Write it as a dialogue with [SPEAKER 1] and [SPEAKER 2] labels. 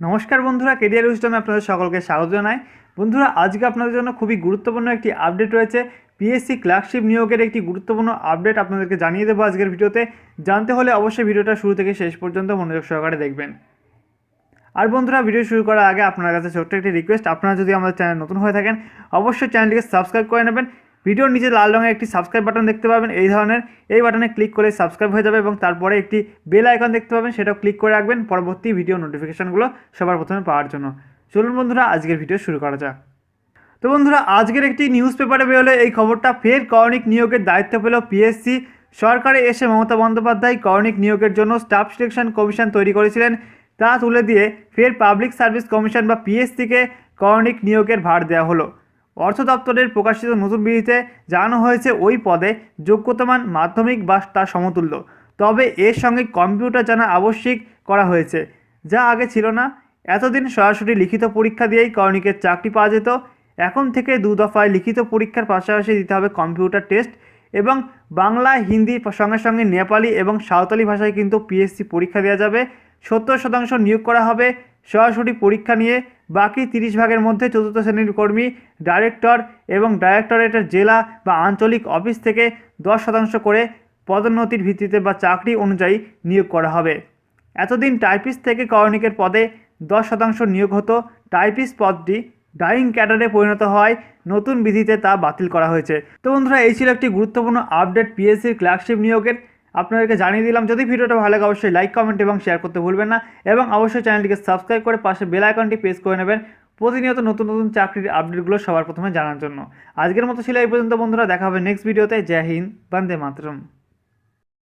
[SPEAKER 1] নমস্কার বন্ধুরা কেরিয়ার উইস্টমে আপনাদের সকলকে স্বাগত জানাই। বন্ধুরা, আজকে আপনাদের জন্য খুবই গুরুত্বপূর্ণ একটি আপডেট রয়েছে। পিএসসি ক্লার্কশিপ নিয়োগের একটি গুরুত্বপূর্ণ আপডেট আপনাদেরকে জানিয়ে দেবো আজকের ভিডিওতে। জানতে হলে অবশ্যই ভিডিওটা শুরু থেকে শেষ পর্যন্ত মনোযোগ সহকারে দেখবেন। আর বন্ধুরা, ভিডিও শুরু করার আগে আপনার কাছে ছোট্ট একটি রিকোয়েস্ট আপনারা যদি আমাদের চ্যানেল নতুন হয়ে থাকেন, অবশ্যই চ্যানেলটিকে সাবস্ক্রাইব করে নেবেন। ভিডিওর নিচে লাল রঙের একটি সাবস্ক্রাইব বাটন দেখতে পাবেন, এই ধরনের। এই বাটনে ক্লিক করে সাবস্ক্রাইব হয়ে যাবে এবং তারপরে একটি বেল আইকন দেখতে পাবেন, সেটাও ক্লিক করে রাখবেন পরবর্তী ভিডিও নোটিফিকেশানগুলো সবার প্রথমে পাওয়ার জন্য। চলুন বন্ধুরা, আজকের ভিডিও শুরু করা যাক। তো বন্ধুরা, আজকের একটি নিউজ পেপারে বেরোলে এই খবরটা ফের করণিক নিয়োগের দায়িত্ব পেল পিএসসি সরকারে এসে মমতা বন্দ্যোপাধ্যায় করণিক নিয়োগের জন্য স্টাফ সিলেকশন কমিশন তৈরি করেছিলেন। তা তুলে দিয়ে ফের পাবলিক সার্ভিস কমিশন বা পিএসসিকে করণিক নিয়োগের ভার দেওয়া হলো। অর্থ দপ্তরের প্রকাশিত নতুন বিধিতে জানানো হয়েছে ওই পদে যোগ্যতামান মাধ্যমিক বা তার সমতুল্য। তবে এর সঙ্গে কম্পিউটার জানা আবশ্যিক করা হয়েছে, যা আগে ছিল না। এতদিন সরাসরি লিখিত পরীক্ষা দিয়েই করণিকের চাকরি পাওয়া যেত। এখন থেকে দু দফায় লিখিত পরীক্ষার পাশাপাশি দিতে হবে কম্পিউটার টেস্ট এবং বাংলা, হিন্দি সঙ্গে সঙ্গে নেপালি এবং সাঁওতালি ভাষায় কিন্তু পিএসসি পরীক্ষা দেওয়া যাবে। সত্তর শতাংশ নিয়োগ করা হবে। সরাসরি পরীক্ষা নিয়ে বাকি তিরিশ ভাগের মধ্যে চতুর্থ শ্রেণির কর্মী ডাইরেক্টর এবং ডাইরেক্টরেটের জেলা বা আঞ্চলিক অফিস থেকে দশ শতাংশ করে পদোন্নতির ভিত্তিতে বা চাকরি অনুযায়ী নিয়োগ করা হবে। এতদিন টাইপিস্ট থেকে করণিকের পদে দশ শতাংশ নিয়োগ হতো। টাইপিস্ট পদটি ডাইং ক্যাডারে পরিণত হওয়ায় নতুন বিধিতে তা বাতিল করা হয়েছে। তো বন্ধুরা, এই ছিল একটি গুরুত্বপূর্ণ আপডেট পিএসসির ক্লার্কশিপ নিয়োগের আপনাদেরকে জানিয়ে দিলাম, যদি ভিডিওটা ভালো লাগে অবশ্যই লাইক কমেন্ট এবং শেয়ার করতে ভুলবেন না এবং অবশ্যই চ্যানেলটিকে সাবস্ক্রাইব করে পাশে বেল আইকনটি প্রেস করে নেবেন। প্রতিনিয়ত নতুন নতুন চাকরির আপডেটগুলো সবার প্রথমে জানার জন্য। আজকের মতো ছিল এই পর্যন্ত বন্ধুরা, দেখা হবে নেক্সট ভিডিওতে জয় হিন্দ, বন্দে মাতরম।